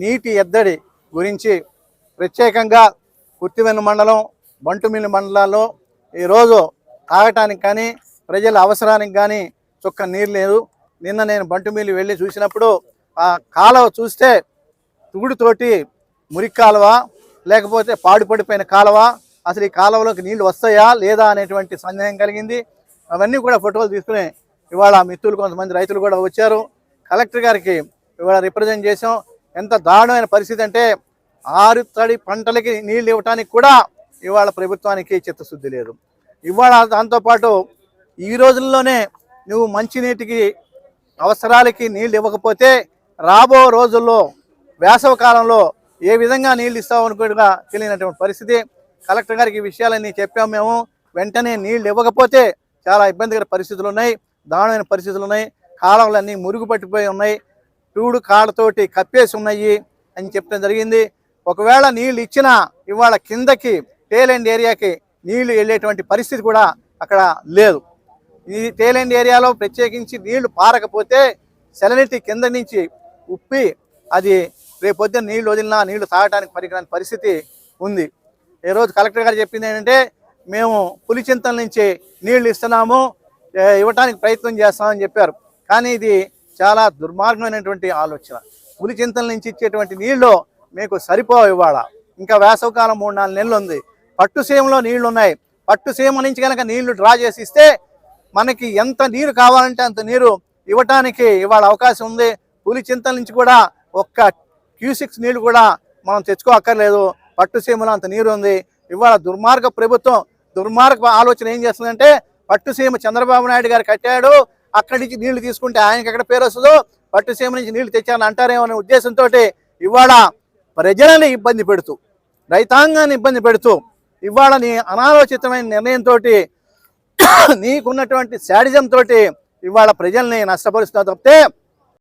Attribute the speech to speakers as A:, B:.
A: నీటి ఎద్దడి గురించి ప్రత్యేకంగా కుర్తివెన్ను మండలం బంటుమిల్లి మండలాల్లో ఈరోజు తాగటానికి కానీ ప్రజల అవసరానికి కానీ చుక్క నీరు లేదు. నిన్న నేను బంటుమిల్లి వెళ్ళి చూసినప్పుడు ఆ కాలువ చూస్తే తుగుడుతోటి మురికి కాలువ లేకపోతే పాడుపడిపోయిన కాలువ. అసలు ఈ కాలువలోకి నీళ్ళు వస్తాయా లేదా అనేటువంటి సందేహం కలిగింది. అవన్నీ కూడా ఫోటోలు తీసుకుని ఇవాళ మిత్రులు కొంతమంది రైతులు కూడా వచ్చారు. కలెక్టర్ గారికి ఇవాళ రిప్రజెంట్ చేసాం ఎంత దారుణమైన పరిస్థితి అంటే ఆరు తడి పంటలకి నీళ్ళు ఇవ్వటానికి కూడా ఇవాళ ప్రభుత్వానికి చిత్తశుద్ధి లేదు. ఇవాళ దాంతోపాటు ఈ రోజుల్లోనే నువ్వు మంచినీటికి అవసరాలకి నీళ్ళు ఇవ్వకపోతే రాబో రోజుల్లో వేసవ కాలంలో ఏ విధంగా నీళ్ళు ఇస్తావు అని కూడా తెలియనటువంటి పరిస్థితి. కలెక్టర్ గారికి ఈ విషయాలన్నీ చెప్పాము మేము. వెంటనే నీళ్ళు ఇవ్వకపోతే చాలా ఇబ్బందికర పరిస్థితులు ఉన్నాయి దారుణమైన పరిస్థితులు ఉన్నాయి కాలువలన్నీ మురుగు పట్టిపోయి ఉన్నాయి టూడు కాళ్ళతోటి కప్పేసి ఉన్నాయి అని చెప్పడం జరిగింది. ఒకవేళ నీళ్ళు ఇచ్చినా ఇవాళ కిందకి టేలెండ్ ఏరియాకి నీళ్ళు వెళ్ళేటువంటి పరిస్థితి కూడా అక్కడ లేదు. ఈ టేలెండ్ ఏరియాలో ప్రత్యేకించి నీళ్ళు పారకపోతే సెలనిటీ కింద నుంచి ఉప్పి అది రేపొద్దున నీళ్ళు వదిలినా నీళ్ళు తాగడానికి పనికిరాని పరిస్థితి ఉంది. ఈ రోజు కలెక్టర్ గారు చెప్పింది ఏంటంటే మేము పులిచింతల నుంచి నీళ్ళు ఇస్తున్నాము ఇవ్వటానికి ప్రయత్నం చేస్తామని చెప్పారు. కానీ ఇది చాలా దుర్మార్గమైనటువంటి ఆలోచన. పులిచింతల నుంచి ఇచ్చేటువంటి నీళ్ళు మీకు సరిపోవు ఇవాళ. ఇంకా వేసవకాలం మూడు నాలుగు నెలలు ఉంది. పట్టు సీమలో నీళ్ళు ఉన్నాయి. పట్టు సీమ నుంచి కనుక నీళ్ళు డ్రా చేసి ఇస్తే మనకి ఎంత నీరు కావాలంటే అంత నీరు ఇవ్వటానికి ఇవాళ అవకాశం ఉంది. పులి చింతల నుంచి కూడా ఒక్క క్యూసిక్స్ నీళ్ళు కూడా మనం తెచ్చుకోక్కర్లేదు. పట్టు సీమలో అంత నీరు ఉంది. ఇవాళ దుర్మార్గ ప్రభుత్వం దుర్మార్గ ఆలోచన ఏం చేస్తుందంటే పట్టుసీమ చంద్రబాబు నాయుడు గారు కట్టాడు అక్కడి నుంచి నీళ్ళు తీసుకుంటే ఆయనకి ఎక్కడ పేరు వస్తుందో పట్టుసీమ నుంచి నీళ్ళు తెచ్చాలని అంటారేమో అనే ఉద్దేశంతో ఇవాళ ప్రజలని ఇబ్బంది పెడుతూ రైతాంగాన్ని ఇబ్బంది పెడుతూ ఇవాళ నీ అనాలోచితమైన నిర్ణయంతో నీకున్నటువంటి శాడిజం తోటి ఇవాళ ప్రజల్ని నష్టపరుస్తున్నా తప్పితే